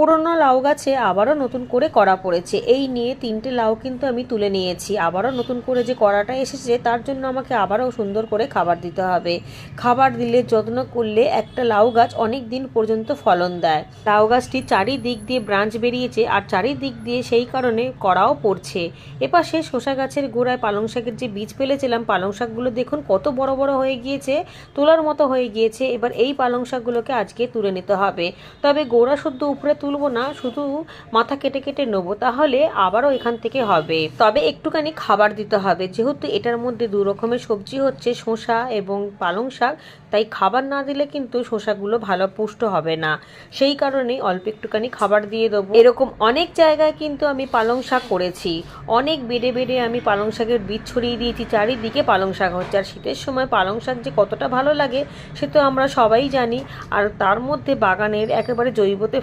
পুরনো লাউ গাছে আবারও নতুন করে কড়া পড়েছে। এই নিয়ে তিনটে লাউ কিন্তু আমি তুলে নিয়েছি। আবারও নতুন করে যে কড়াটা এসেছে, তার জন্য আমাকে আবারও সুন্দর করে খাবার দিতে হবে। খাবার দিলে, যত্ন করলে একটা লাউ গাছ অনেক দিন পর্যন্ত ফলন দেয়। লাউ গাছটি চারিদিক দিয়ে ব্রাঞ্চ বেরিয়েছে আর চারিদিক দিয়ে সেই কারণে কড়াও পড়ছে। এপাশে শসা গাছের গোড়ায় পালং শাকের যে বীজ ফেলেছিলাম, পালং শাকগুলো দেখুন কত বড় বড় হয়ে গিয়েছে, তোলার মতো হয়ে গিয়েছে। এবার এই পালং শাকগুলোকে আজকে তুলে নিতে হবে। তবে গোড়া শুদ্ধ উপরে তুলবো না, শুধু মাথা কেটে কেটে নেব, তাহলে আবারও এখান থেকে হবে। তবে একটুখানি খাবার দিতে হবে, যেহেতু এটার মধ্যে দু রকমের সবজি হচ্ছে, শসা এবং পালং শাক, তাই খাবার না দিলে কিন্তু শসাগুলো ভালো পুষ্ট হবে না। সেই কারণে অল্প একটুখানি খাবার দিয়ে দেবো। এরকম অনেক জায়গায় কিন্তু আমি পালং শাক করেছি। অনেক বেড়ে বেড়ে আমি পালং শাকের বীজ ছড়িয়ে দিয়েছি, চারিদিকে পালং শাক হচ্ছে। আর শীতের সময় পালং শাক যে কতটা ভালো লাগে, সে তো আমরা সবাই জানি। আর তার মধ্যে বাগানের একেবারে জৈবতে